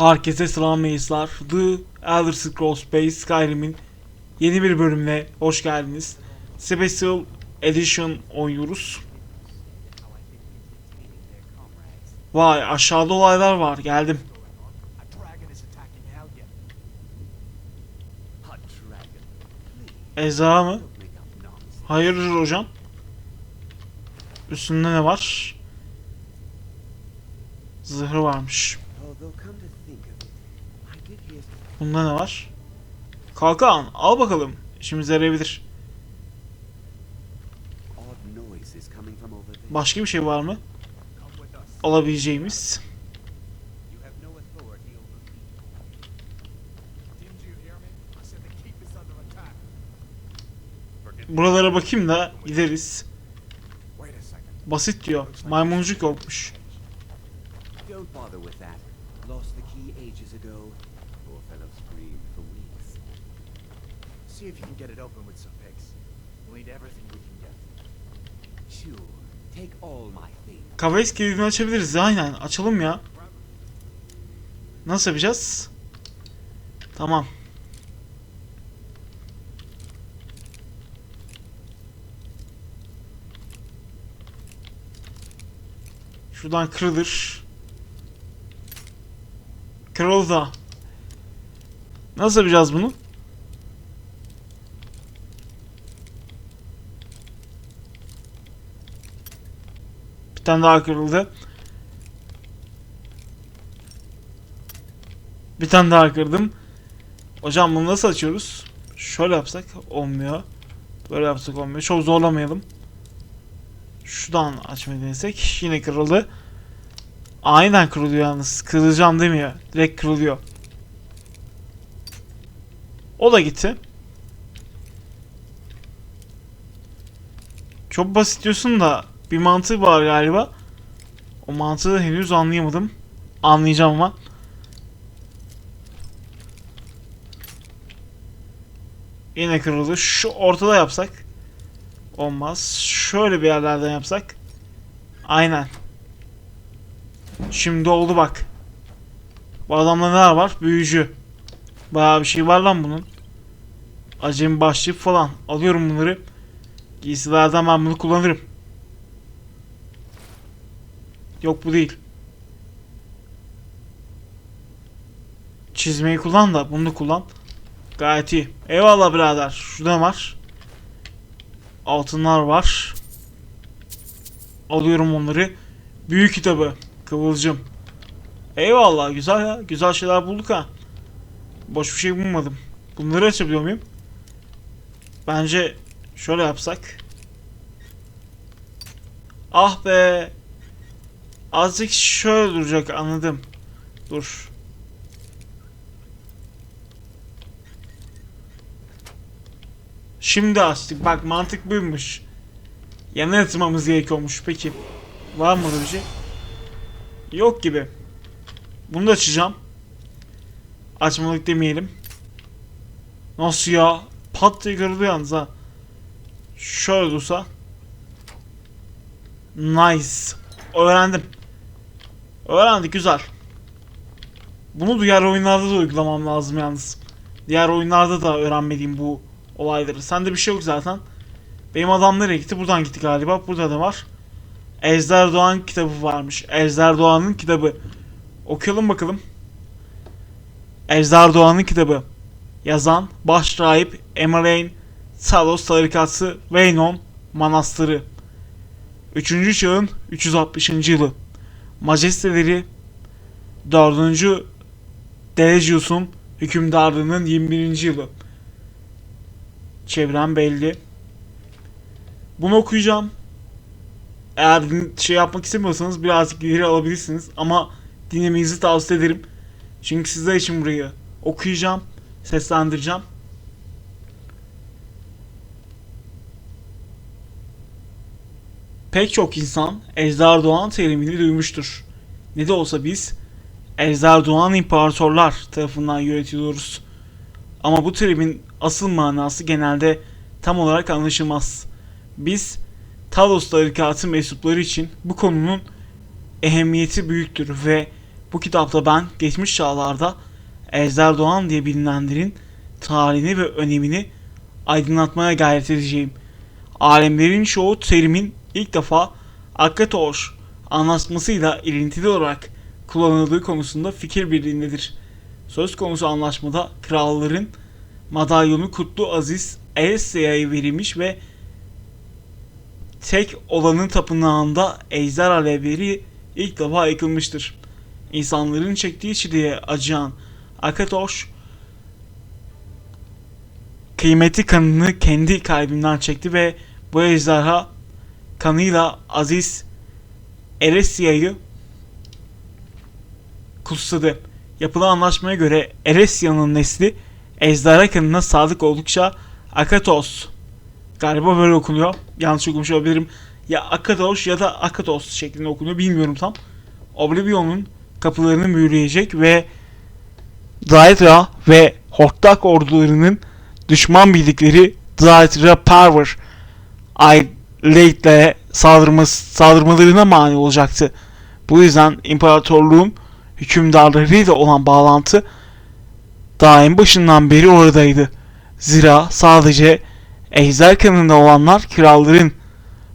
Herkese selam meyslar. The Elder Scrolls Space Skyrim'in yeni bir bölümüne hoş geldiniz. Special Edition oynuyoruz. Vay aşağıda olaylar var geldim. Eza mı? Hayırdır hocam? Üstünde ne var? Zırhı varmış. Bunda ne var? Kalkan al bakalım. İşimize yarayabilir. Başka bir şey var mı? Alabileceğimiz. Buralara bakayım da gideriz. Basit diyor. Maymuncuk yokmuş. Don't bother with that. Lost the key ages ago. See if you can get it open with some picks. We'll need everything we can get. Sure. Take all my things. Kafes kilidini açabiliriz. Aynen açalım ya. Nasıl yapacağız? Tamam. Şuradan kırılır. Kırıldı. Nasıl yapacağız bunu? Tane daha kırıldı. Bir tane daha kırdım. Hocam bunu nasıl açıyoruz? Şöyle yapsak olmuyor. Böyle yapsak olmuyor. Çok zorlamayalım. Şuradan açmayı denesek. Yine kırıldı. Aynen kırılıyor yalnız. Kırılacağım demiyor. Direkt kırılıyor. O da gitti. Çok basit diyorsun da bir mantığı var galiba. O mantığı henüz anlayamadım. Anlayacağım ama. Yine kırıldı. Şu ortada yapsak. Olmaz. Şöyle bir yerlerden yapsak. Aynen. Şimdi oldu bak. Bu adamda neler var? Büyücü. Bayağı bir şey var lan bunun. Acemi başlık falan. Alıyorum bunları. Giysilerden ben bunu kullanırım. Yok bu değil. Çizmeyi kullan da bunu da kullan. Gayet iyi. Eyvallah birader. Şurada var? Altınlar var. Alıyorum onları. Büyük kitabı. Kıvılcım. Eyvallah güzel ya. Güzel şeyler bulduk ha. Boş bir şey bulmadım. Bunları açabiliyor muyum? Bence şöyle yapsak. Ah be. Azıcık şöyle duracak anladım. Dur. Şimdi açtık. Bak mantık buymuş. Yana yatırmamız gerekiyormuş. Peki. Var mı bir şey? Yok gibi. Bunu da açacağım. Açmalık demeyelim. Nasıl ya? Pat diye kırıldı yalnız ha. Şöyle dursa. Nice. Öğrendim. Öğrendik güzel. Bunu diğer oyunlarda da uygulamam lazım yalnız. Diğer oyunlarda da öğrenmediğim bu olayları. Sende bir şey yok zaten. Benim adam nereye gitti? Buradan gitti galiba. Burada da var. Ejder Doğan kitabı varmış. Ejder Doğan'ın kitabı. Okuyalım bakalım. Ejder Doğan'ın kitabı. Yazan baş rahip Emreyn Salos tarikatı Veynon Manastırı. 3. çağın 360. yılı. Majesteleri 4. Delecius'un hükümdarlığının 21. yılı. Çevrem belli. Bunu okuyacağım. Eğer şey yapmak istemiyorsanız birazcık ileri alabilirsiniz ama dinlemenizi tavsiye ederim. Çünkü sizler için burayı okuyacağım, seslendireceğim. Pek çok insan Ejder Doğan terimini duymuştur. Ne de olsa biz Ejder Doğan imparatorlar tarafından yönetiliyoruz. Ama bu terimin asıl manası genelde tam olarak anlaşılmaz. Biz Talos tarikatı mensupları için bu konunun ehemmiyeti büyüktür ve Bu kitapta ben geçmiş çağlarda Ejder Doğan diye bilinenlerin tarihini ve önemini aydınlatmaya gayret edeceğim. Alemlerin çoğu terimin ilk defa Akatoş anlaşmasıyla ilintili olarak kullanıldığı konusunda fikir birliğindedir. Söz konusu anlaşmada kralların madalyonu Kutlu Aziz Elsya'ya verilmiş ve tek olanın tapınağında ejder alevleri ilk defa yakılmıştır. İnsanların çektiği çileye acıyan Akatoş kıymeti kanını kendi kalbinden çekti ve bu ejderha kanıyla Aziz Eresia'yı kutsadı. Yapılan anlaşmaya göre Eresia'nın nesli ejderha kanına sadık oldukça Akatos galiba böyle okunuyor. Yanlış okumuş olabilirim. Ya Akatos ya da Akatos şeklinde okunuyor bilmiyorum tam. Oblivion'un kapılarını mühürleyecek ve Daedra ve Hortlak ordularının düşman bildikleri Daedra Power Aile'de saldırması, saldırmalarına mani olacaktı. Bu yüzden imparatorluğun hükümdarlarıyla olan bağlantı en başından beri oradaydı. Zira sadece ejder kanında olanlar kralların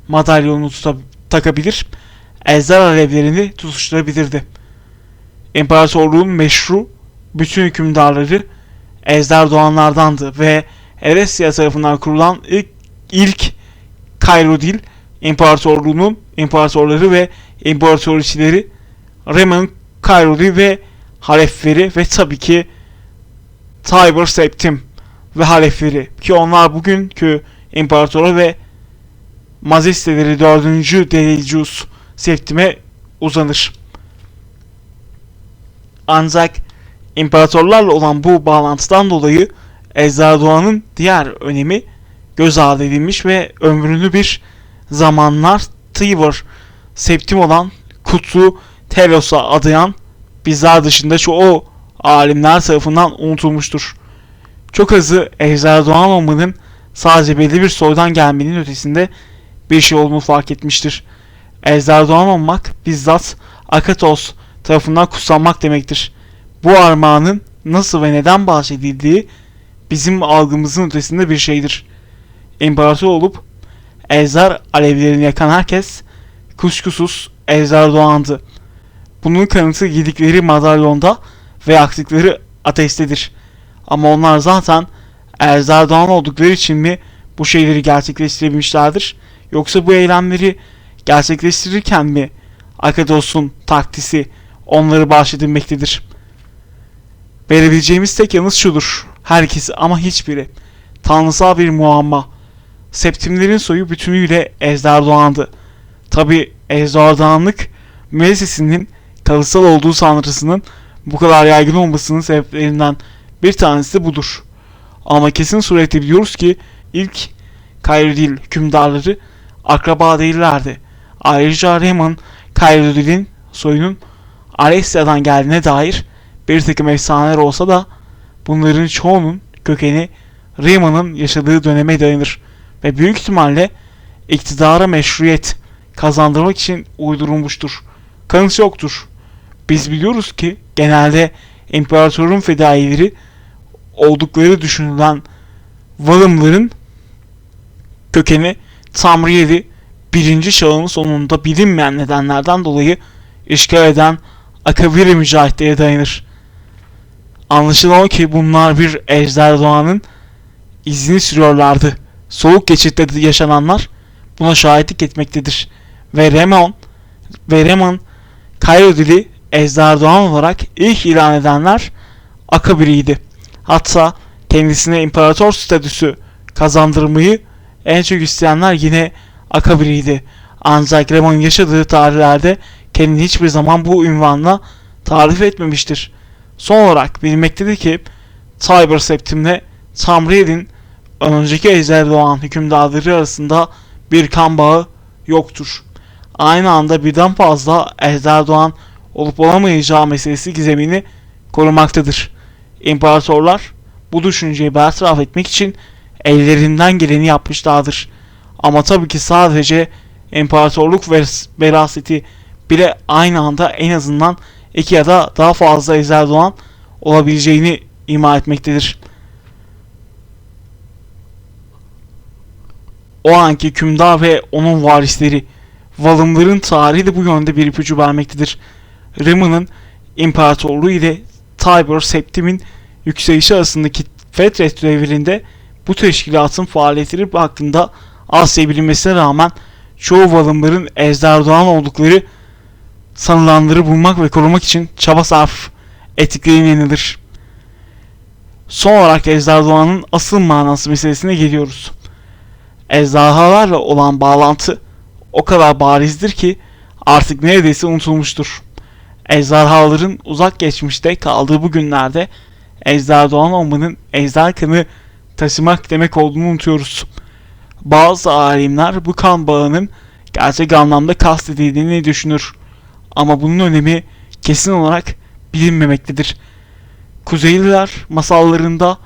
madalyonunu tuta- takabilir, ejder alevlerini tutuşturabilirdi. İmparatorluğun meşru bütün hükümdarları ejder doğanlardandı ve Eresya tarafından kurulan ilk, ilk Kayrudil İmparatorluğu'nun imparatorları ve imparatoriçeleri Remen, Kayrudil ve Halefleri ve tabii ki Tiber Septim ve Halefleri ki onlar bugünkü imparatoru ve majesteleri 4. Delicius Septim'e uzanır. Ancak imparatorlarla olan bu bağlantıdan dolayı Ejder Doğan'ın diğer önemi göz ardı edilmiş ve ömrünü bir zamanlar Tiber Septim olan Kutlu Telos'a adayan bizler dışında çoğu alimler tarafından unutulmuştur. Çok azı Ejder Doğan olmanın sadece belli bir soydan gelmenin ötesinde bir şey olduğunu fark etmiştir. Ejder Doğan olmak bizzat Akatos tarafından kutsanmak demektir. Bu armağanın nasıl ve neden bahsedildiği bizim algımızın ötesinde bir şeydir. İmparator olup ejder alevlerini yakan herkes kuşkusuz ejder doğandı. Bunun kanıtı yedikleri madalyonda ve yaktıkları ateştedir. Ama onlar zaten ejder doğan oldukları için mi bu şeyleri gerçekleştirebilmişlerdir? Yoksa bu eylemleri gerçekleştirirken mi Akados'un taktisi onları bahşedilmektedir? Verebileceğimiz tek yanıt şudur. Herkesi ama hiçbiri. Tanrısal bir muamma. Septimlerin soyu bütünüyle Ejder Doğan'dı. Tabi Ejder Doğanlık müessesinin kalıtsal olduğu sanrısının bu kadar yaygın olmasının sebeplerinden bir tanesi budur. Ama kesin surette biliyoruz ki ilk Kayrudil hükümdarları akraba değillerdi. Ayrıca Rayman Kayrudil'in soyunun Alessia'dan geldiğine dair bir takım efsaneler olsa da bunların çoğunun kökeni Rayman'ın yaşadığı döneme dayanır ve büyük ihtimalle iktidara meşruiyet kazandırmak için uydurulmuştur. Kanıt yoktur. Biz biliyoruz ki genelde imparatorun fedaileri oldukları düşünülen Valımların kökeni Tamriyeli birinci çağın sonunda bilinmeyen nedenlerden dolayı işgal eden Akabiri mücahitlere dayanır. Anlaşılan o ki bunlar bir ejder doğanın izini sürüyorlardı. Soğuk geçitte yaşananlar buna şahitlik etmektedir. Ve Remon ve Remon Kayro dili ejder doğan olarak ilk ilan edenler Akabiri'ydi. Hatta kendisine imparator statüsü kazandırmayı en çok isteyenler yine Akabiri'ydi. Ancak Remon yaşadığı tarihlerde kendini hiçbir zaman bu ünvanla tarif etmemiştir. Son olarak bilmektedir ki Tiber Septim'le Tamriel'in önceki ejder doğan hükümdarları arasında bir kan bağı yoktur. Aynı anda birden fazla ejder doğan olup olamayacağı meselesi gizemini korumaktadır. İmparatorlar bu düşünceyi bertaraf etmek için ellerinden geleni yapmışlardır. Ama tabii ki sadece imparatorluk ve veraseti bile aynı anda en azından iki ya da daha fazla ejder doğan olabileceğini ima etmektedir. O anki hükümdar ve onun varisleri Valımların tarihi de bu yönde bir ipucu vermektedir. Rıma'nın imparatorluğu ile Tibur Septim'in yükselişi arasındaki Fetret devrinde bu teşkilatın faaliyetleri hakkında az bilinmesine rağmen çoğu Valımların Ejder Doğan oldukları sanılanları bulmak ve korumak için çaba sarf ettiklerine inanılır. Son olarak Ejder Doğan'ın asıl manası meselesine geliyoruz. Ejderhalarla olan bağlantı o kadar barizdir ki artık neredeyse unutulmuştur. Ejderhaların uzak geçmişte kaldığı bu günlerde ejder doğan olmanın ejder kanı taşımak demek olduğunu unutuyoruz. Bazı alimler bu kan bağının gerçek anlamda kastedildiğini düşünür. Ama bunun önemi kesin olarak bilinmemektedir. Kuzeyliler masallarında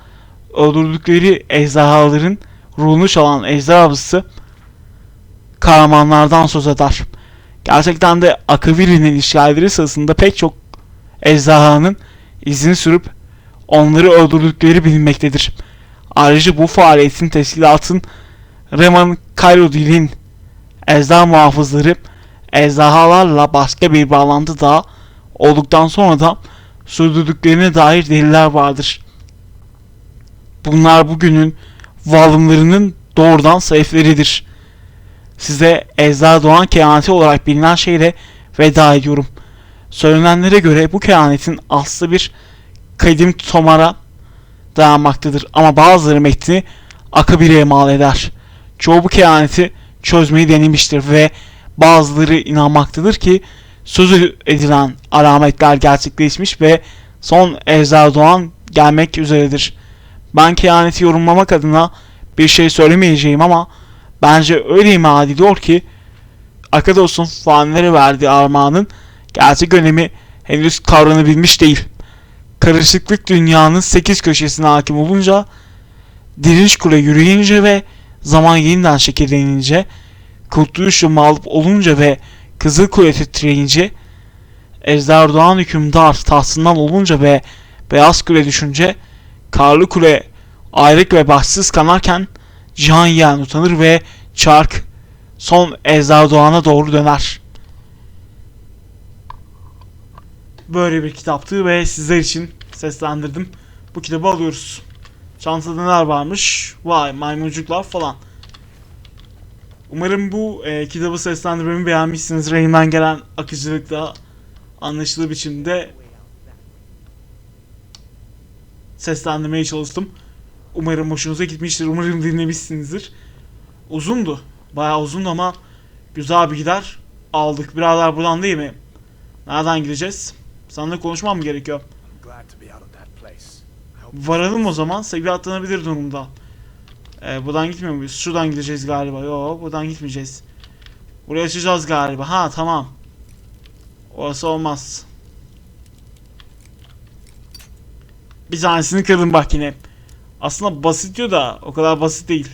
öldürdükleri ejderhaların ruhunu çalan ejder avcısı kahramanlardan söz eder. Gerçekten de Akaviri'nin işgalleri sırasında pek çok ejderhanın izini sürüp onları öldürdükleri bilinmektedir. Ayrıca bu faaliyetin teşkilatın Reman Kairudil'in ejder muhafızları ejderhalarla başka bir bağlantı daha olduktan sonra da sürdürdüklerine dair deliller vardır. Bunlar bugünün varlımlarının doğrudan sayfleridir size Ejder Doğan kehaneti olarak bilinen şeyle veda ediyorum. Söylenenlere göre bu kehanetin aslı bir kadim tomara dayanmaktadır ama bazıları metni Akabire'ye mal eder. Çoğu bu kehaneti çözmeyi denemiştir ve bazıları inanmaktadır ki söz edilen alametler gerçekleşmiş ve son Ejder Doğan gelmek üzeredir. Ben kehaneti yorumlamak adına bir şey söylemeyeceğim ama Bence öyle ima ediliyor ki Akados'un fanları verdiği armağanın gerçek önemi henüz kavranabilmiş değil. Karışıklık dünyanın sekiz köşesine hakim olunca, direnç kule yürüyünce ve zaman yeniden şekillenince, kurtuluş mağlup olunca ve Kızıl Kule titreyince, Ejder hükümdar tahtından olunca ve Beyaz Kule düşünce, Karlı Kule ayrık ve başsız kanarken, Cihan Yiyen utanır ve çark son Ejder Doğan'a doğru döner. Böyle bir kitaptı ve sizler için seslendirdim. Bu kitabı alıyoruz. Çantada neler varmış? Vay maymuncuklar falan. Umarım bu e, kitabı seslendirmemi beğenmişsiniz. Reymen gelen akıcılıkla anlaşılır biçimde seslendirmeye çalıştım. Umarım hoşunuza gitmiştir. Umarım dinlemişsinizdir. Uzundu. Bayağı uzundu ama güzel bir gider aldık. Birader buradan değil mi? Nereden gideceğiz? Seninle konuşmam mı gerekiyor? Varalım o zaman. Seviye atlanabilir durumda. Ee, buradan gitmiyor muyuz? Şuradan gideceğiz galiba. Yo buradan gitmeyeceğiz. Buraya açacağız galiba. Ha tamam. Orası olmaz. Bir tanesini kırdım bak yine. Aslında basit diyor da o kadar basit değil.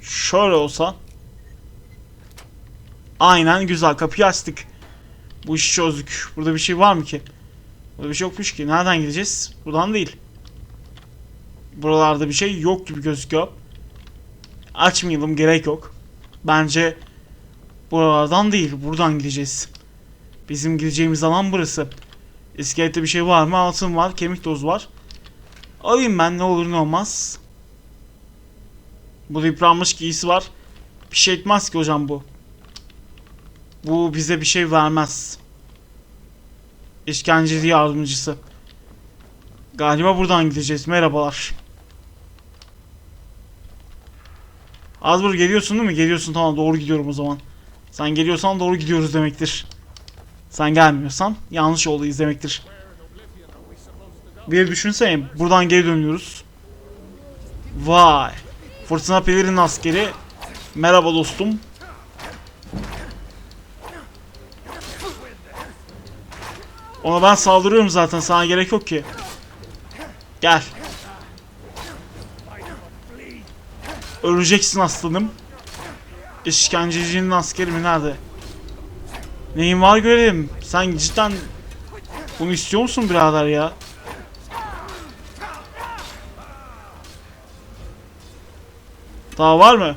Şöyle olsa. Aynen güzel kapıyı açtık. Bu işi çözdük. Burada bir şey var mı ki? Burada bir şey yokmuş ki. Nereden gideceğiz? Buradan değil. Buralarda bir şey yok gibi gözüküyor. Açmayalım gerek yok. Bence buralardan değil. Buradan gideceğiz. Bizim gideceğimiz alan burası. İskelette bir şey var mı? Altın var. Kemik tozu var. Alayım ben ne olur ne olmaz. Bu yıpranmış giysi var. Bir şey etmez ki hocam bu. Bu bize bir şey vermez. İşkenceci yardımcısı. Galiba buradan gideceğiz. Merhabalar. Azbur geliyorsun değil mi? Geliyorsun tamam doğru gidiyorum o zaman. Sen geliyorsan doğru gidiyoruz demektir. Sen gelmiyorsan yanlış yoldayız demektir. Bir düşünsene buradan geri dönüyoruz. Vay. Fırtına Pelir'in askeri. Merhaba dostum. Ona ben saldırıyorum zaten sana gerek yok ki. Gel. Öleceksin aslanım. İşkencecinin askeri mi nerede? Neyin var görelim. Sen cidden bunu istiyor musun birader ya? Daha var mı?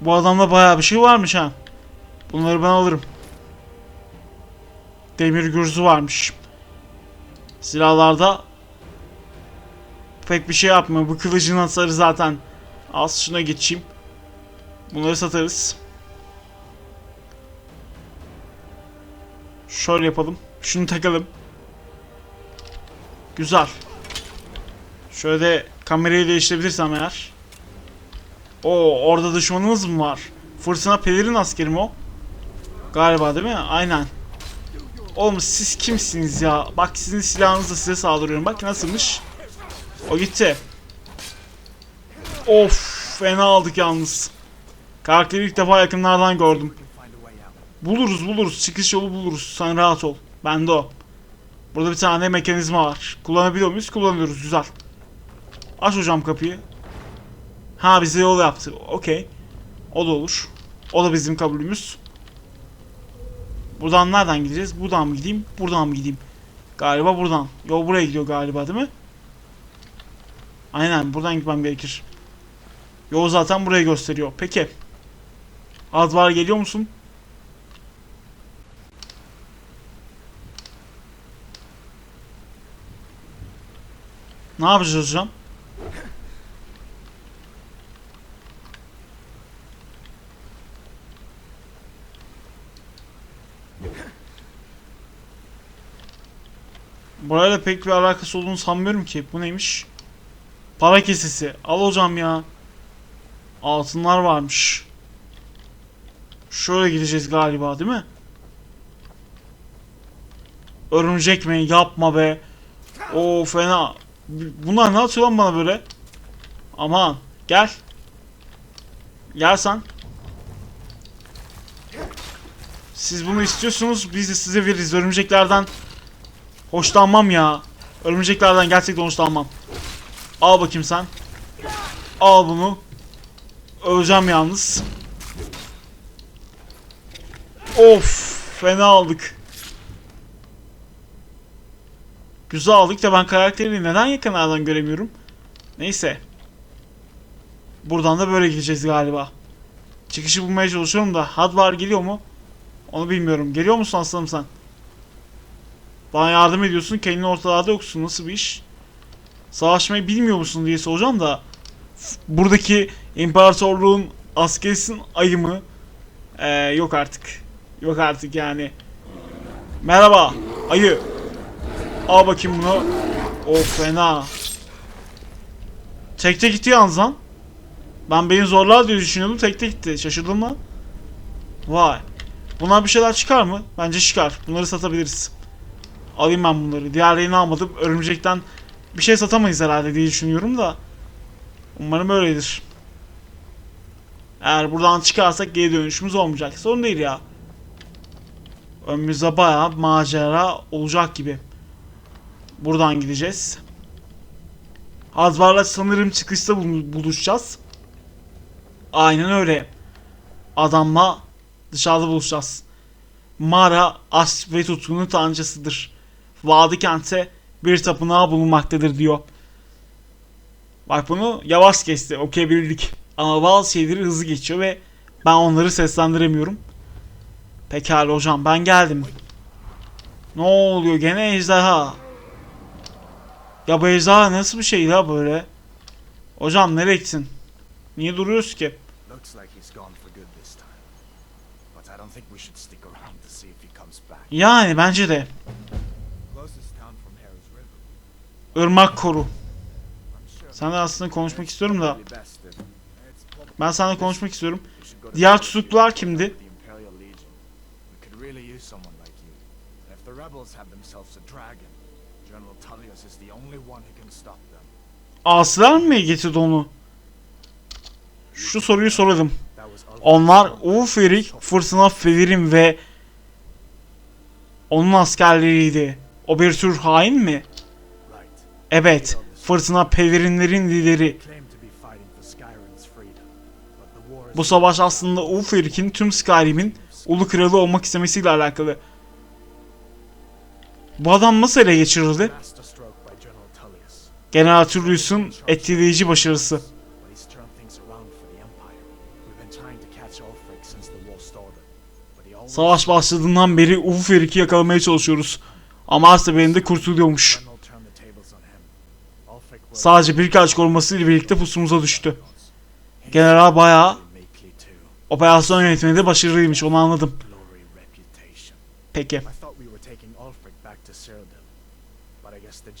Bu adamda bayağı bir şey varmış ha. Bunları ben alırım. Demir gürzü varmış. Silahlarda pek bir şey yapmıyor. Bu kılıcın hasarı zaten az. Şuna geçeyim. Bunları satarız. Şöyle yapalım. Şunu takalım. Güzel. Şöyle de kamerayı değiştirebilirsem eğer. O orada düşmanımız mı var? Fırtına pelerin askeri mi o? Galiba değil mi? Aynen. Oğlum siz kimsiniz ya? Bak sizin silahınızla size saldırıyorum. Bak nasılmış? O gitti. Of fena aldık yalnız. Karakteri ilk defa yakınlardan gördüm. Buluruz buluruz. Çıkış yolu buluruz. Sen rahat ol. Bende o. Burada bir tane mekanizma var. Kullanabiliyor muyuz? Kullanıyoruz. Güzel. Aç hocam kapıyı. Ha bize yol yaptı. Okey. O da olur. O da bizim kabulümüz. Buradan nereden gideceğiz? Buradan mı gideyim? Buradan mı gideyim? Galiba buradan. Yol buraya gidiyor galiba değil mi? Aynen buradan gitmem gerekir. Yol zaten burayı gösteriyor. Peki. Advar geliyor musun? Ne yapacağız hocam? Burayla pek bir alakası olduğunu sanmıyorum ki. Bu neymiş? Para kesesi. Al hocam ya. Altınlar varmış. Şöyle gideceğiz galiba değil mi? Örümcek mi? Yapma be. O fena. Bunlar ne atıyor lan bana böyle? Aman gel. Gel sen. Siz bunu istiyorsunuz biz de size veririz. Örümceklerden hoşlanmam ya. Örümceklerden gerçekten hoşlanmam. Al bakayım sen. Al bunu. Öleceğim yalnız. Of fena aldık. Güzel aldık da ben karakterini neden yakınlardan göremiyorum? Neyse. Buradan da böyle gideceğiz galiba. Çıkışı bulmaya çalışıyorum da Hadvar geliyor mu? Onu bilmiyorum. Geliyor musun aslanım sen? Bana yardım ediyorsun. Kendini ortalarda yoksun. Nasıl bir iş? Savaşmayı bilmiyor musun diye soracağım da buradaki imparatorluğun askerisin ayı mı? Ee, yok artık. Yok artık yani. Merhaba ayı. Al bakayım bunu. O fena. Tekte gitti yalnız lan. Ben beni zorlar diye düşünüyordum. Tekte gitti. Şaşırdım lan. Vay. Bunlar bir şeyler çıkar mı? Bence çıkar. Bunları satabiliriz. Alayım ben bunları. Diğerlerini almadım. Örümcekten bir şey satamayız herhalde diye düşünüyorum da. Umarım öyledir. Eğer buradan çıkarsak geri dönüşümüz olmayacak. Sorun değil ya. Önümüzde bayağı macera olacak gibi. Buradan gideceğiz. Hazvar'la sanırım çıkışta bul- buluşacağız. Aynen öyle. Adamla dışarıda buluşacağız. Mara aşk ve tutkunun tanrıçasıdır. Vadi kente bir tapınağı bulunmaktadır diyor. Bak bunu yavaş kesti okuyabildik. Ama bazı şeyleri hızlı geçiyor ve ben onları seslendiremiyorum. Pekala hocam ben geldim. Ne oluyor gene ejderha? Ya bu ejderha nasıl bir şey la böyle? Hocam nereye gittin? Niye duruyoruz ki? Looks like he's Irmak koru. Sen de aslında konuşmak istiyorum da. Ben seninle konuşmak istiyorum. Diğer tutuklular kimdi? the Imperial Legion. We could really use someone like you. And if the rebels have themselves a dragon, General Tullius is the only one who can stop them. Aslar mı getirdi onu? Şu soruyu soralım. Onlar. Uferik, Fırtına Felirim ve onun askerleriydi. O bir tür hain mi? Evet, fırtına pelerinlerin lideri. Bu savaş aslında Ulfric'in tüm Skyrim'in ulu kralı olmak istemesiyle alakalı. Bu adam nasıl ele geçirildi? General Tullius. General Turrius'un etkileyici başarısı. Savaş başladığından beri Ulfric'i yakalamaya çalışıyoruz. Ama her seferinde kurtuluyormuş. Sadece birkaç korumasıyla birlikte pusumuza düştü. General bayağı operasyon yönetmede başarılıymış onu anladım. Peki.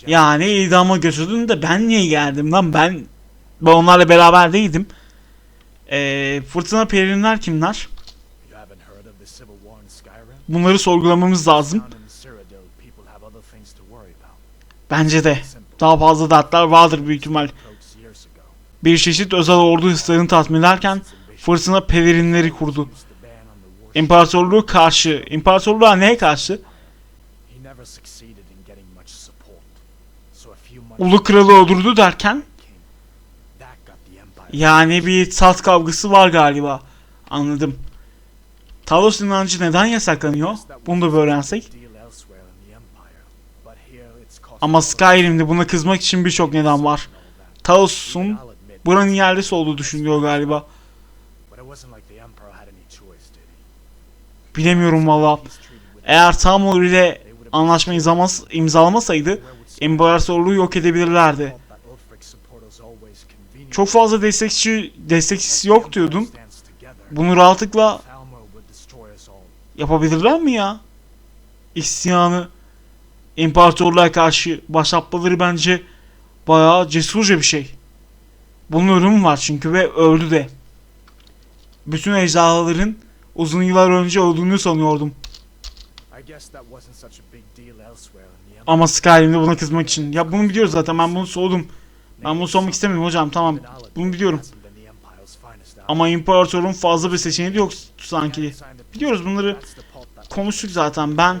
Yani idama götürdün de ben niye geldim lan ben ben onlarla beraber değildim. Ee, fırtına pelerinler kimler? Bunları sorgulamamız lazım. Bence de. Daha fazla dertler vardır büyük ihtimal. Bir çeşit özel ordu hırslarını tatmin ederken fırtına pelerinleri kurdu. İmparatorluğu karşı. İmparatorluğa neye karşı? Ulu kralı öldürdü derken yani bir tat kavgası var galiba. Anladım. Talos inancı neden yasaklanıyor? Bunu da bir öğrensek. Ama Skyrim'de buna kızmak için birçok neden var. admit, buranın yerlisi olduğu düşünülüyor galiba. Bilemiyorum valla. Eğer Tamur ile anlaşma imzalamaz, imzalamasaydı imparatorluğu yok edebilirlerdi. Çok fazla destekçi destekçisi yok diyordun. Bunu rahatlıkla yapabilirler mi ya? İsyanı imparatorluğa karşı başlatmaları bence bayağı cesurca bir şey. Bunun ölümü var çünkü ve öldü de. Bütün ejderhaların uzun yıllar önce öldüğünü sanıyordum. Ama Skyrim'de buna kızmak için. Ya bunu biliyoruz zaten ben bunu sordum. Ben bunu sormak istemiyorum hocam tamam. Bunu biliyorum. Ama imparatorun fazla bir seçeneği yok sanki. Biliyoruz bunları konuştuk zaten. Ben.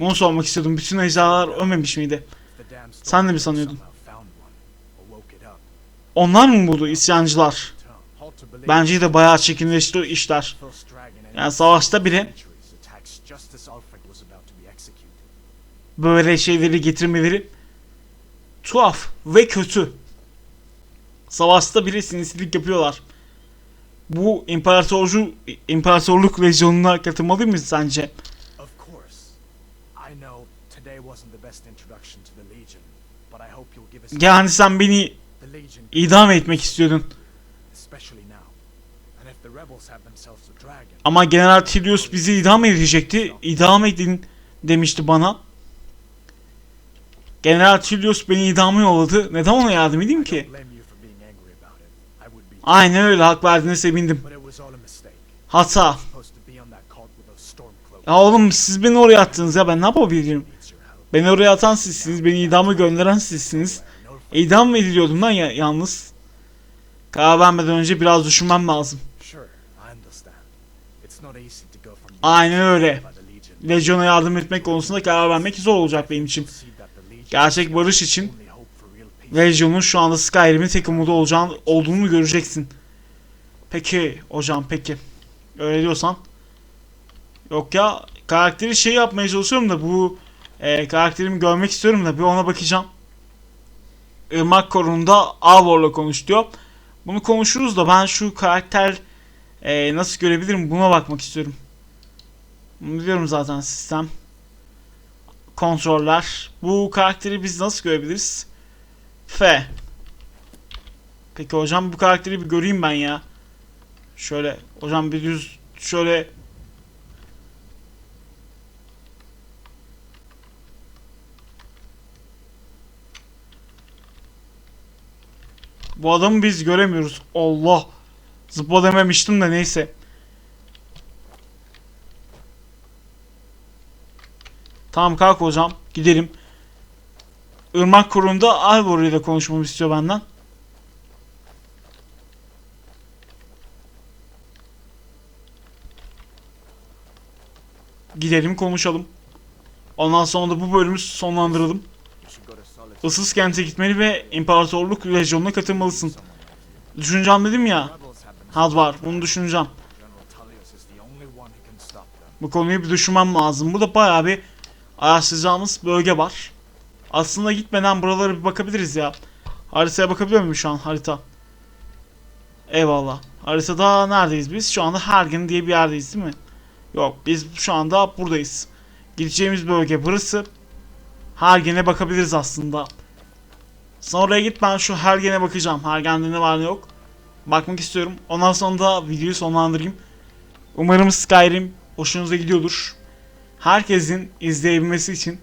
Bunu sormak istiyordum. Bütün ejderhalar ölmemiş miydi? Sen de mi sanıyordun? Onlar mı buldu isyancılar? Bence de bayağı çirkinleşti o işler. Yani savaşta bile böyle şeyleri getirmeleri tuhaf ve kötü. Savaşta bile sinirlik yapıyorlar. Bu imparatorcu imparatorluk lejyonuna katılmalı mıyız sence? Yani sen beni idam etmek istiyordun. Ama General Tilius bizi idam edecekti. İdam edin demişti bana. General Tilius beni idamı yolladı. Neden ona yardım edeyim ki? Aynen öyle hak verdiğine sevindim. Hata. Ya oğlum siz beni oraya attınız ya ben ne yapabilirim? Beni oraya atan sizsiniz. Beni idama gönderen sizsiniz. Ulfric- İdam mı ediliyordum lan ya, yalnız? Karar vermeden önce biraz düşünmem lazım. Aynen öyle. by the Legion. Lejyona yardım etmek konusunda karar vermek zor olacak benim için. Gerçek barış için. Legion'un şu anda Skyrim'in tek umudu olacağını, olduğunu göreceksin. Peki hocam peki. Öyle diyorsan. Yok ya karakteri şey yapmaya çalışıyorum da bu e, karakterimi görmek istiyorum da bir ona bakacağım. Irmak Korun'da Alvor'la konuş diyor. Bunu konuşuruz da ben şu karakter e, nasıl görebilirim buna bakmak istiyorum. Bunu biliyorum zaten sistem. Kontroller. Bu karakteri biz nasıl görebiliriz? F. Peki hocam bu karakteri bir göreyim ben ya. Şöyle hocam bir düz şöyle Bu adamı biz göremiyoruz. Allah. Zıpla dememiştim de neyse. Tamam kalk hocam. Gidelim. Irmak kurunda Alvor ile konuşmamı istiyor benden. Gidelim konuşalım. Ondan sonra da bu bölümü sonlandıralım. Issız kente gitmeli ve imparatorluk lejyonuna katılmalısın. Düşüneceğim dedim ya. Had var. Bunu düşüneceğim. Bu konuyu bir düşünmem lazım. Burada bayağı bir araştıracağımız bölge var. Aslında gitmeden buralara bir bakabiliriz ya. Haritaya bakabiliyor muyum şu an harita? Eyvallah. Haritada neredeyiz biz? Şu anda Hergen diye bir yerdeyiz değil mi? Yok biz şu anda buradayız. Gideceğimiz bölge burası. Hergen'e bakabiliriz aslında. Sonra oraya git ben şu Hergen'e bakacağım. Hergen'de ne var ne yok. Bakmak istiyorum. Ondan sonra da videoyu sonlandırayım. Umarım Skyrim hoşunuza gidiyordur. Herkesin izleyebilmesi için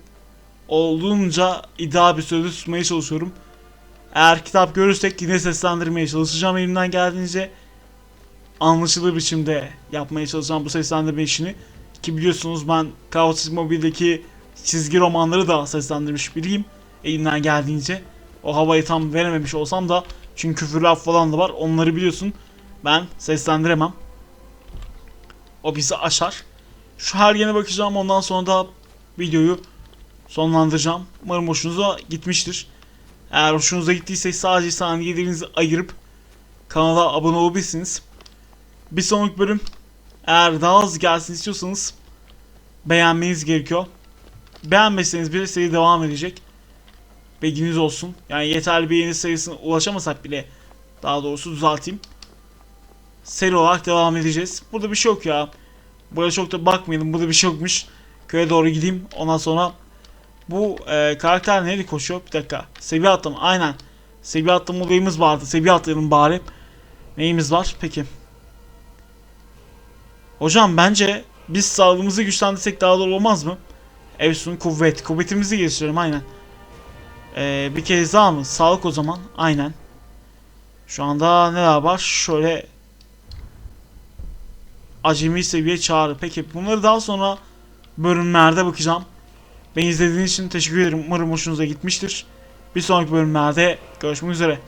olduğunca ideal bir sürede tutmaya çalışıyorum. Eğer kitap görürsek yine seslendirmeye çalışacağım elimden geldiğince anlaşılır biçimde yapmaya çalışacağım bu seslendirme işini. Ki biliyorsunuz ben Chaotic Mobile'deki çizgi romanları da seslendirmiş biriyim. Elimden geldiğince. O havayı tam verememiş olsam da çünkü küfürler falan da var onları biliyorsun. Ben seslendiremem. O bizi aşar. Şu her yerine bakacağım ondan sonra da videoyu sonlandıracağım. Umarım hoşunuza gitmiştir. Eğer hoşunuza gittiyse sadece saniyelerinizi ayırıp kanala abone olabilirsiniz. Bir sonraki bölüm eğer daha hızlı gelsin istiyorsanız beğenmeniz gerekiyor. Beğenmezseniz bile seri devam edecek. Bilginiz olsun. Yani yeterli beğeni sayısına ulaşamasak bile daha doğrusu düzelteyim. Seri olarak devam edeceğiz. Burada bir şey yok ya. Buraya çok da bakmayalım. Burada bir şey yokmuş. Köye doğru gideyim. Ondan sonra bu e, karakter nereye koşuyor? Bir dakika. Seviye atlama. Aynen. Seviye atlama olayımız vardı. Seviye atlayalım bari. Neyimiz var? Peki. Hocam bence biz sağlığımızı güçlendirsek daha doğru olmaz mı? Efsun kuvvet. Kuvvetimizi geliştirelim aynen. Ee, bir kez daha mı? Sağlık o zaman. Aynen. Şu anda neler var? Şöyle acemi seviye çağrı. Peki bunları daha sonra bölümlerde bakacağım. Beni izlediğiniz için teşekkür ederim. Umarım hoşunuza gitmiştir. Bir sonraki bölümlerde görüşmek üzere.